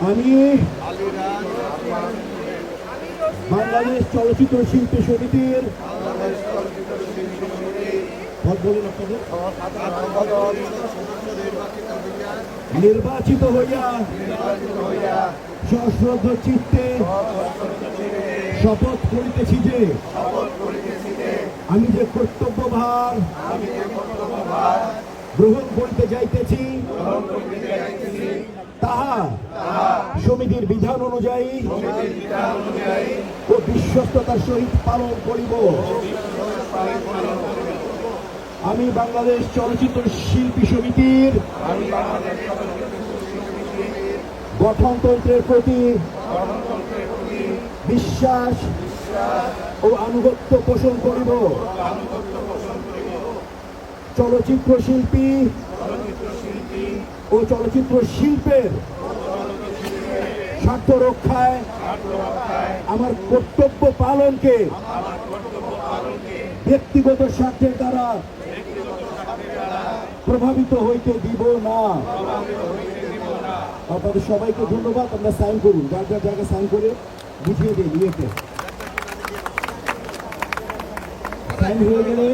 আমি বাংলাদেশ চলচ্চিত্র শিল্পী সমিতির নির্বাচিত হইয়া সশ্রদ্ধ চিত্তে শপথ করিতেছি যে, আমি যে কর্তব্য ভার গ্রহণ করিতে যাইতেছি সমিতির বিধান অনুযায়ী ও বিশ্বস্ততার সহিত পালন করিব। আমি বাংলাদেশ চলচ্চিত্র শিল্পী সমিতির গঠনতন্ত্রের প্রতি বিশ্বাস ও আনুগত্য পোষণ করিব। চলচ্চিত্র শিল্পী ও চলচ্চিত্র শিল্পের স্বার্থ রক্ষায়, আমার কর্তব্য পালনকে ব্যক্তিগত স্বার্থের দ্বারা প্রভাবিত হইতে দিব না। আপনাদের সবাইকে ধন্যবাদ, আমরা সাইন করুন। যার যার জায়গায় সাইন করে বুঝিয়ে দিন ইয়েতে সাইন হয়ে গেলে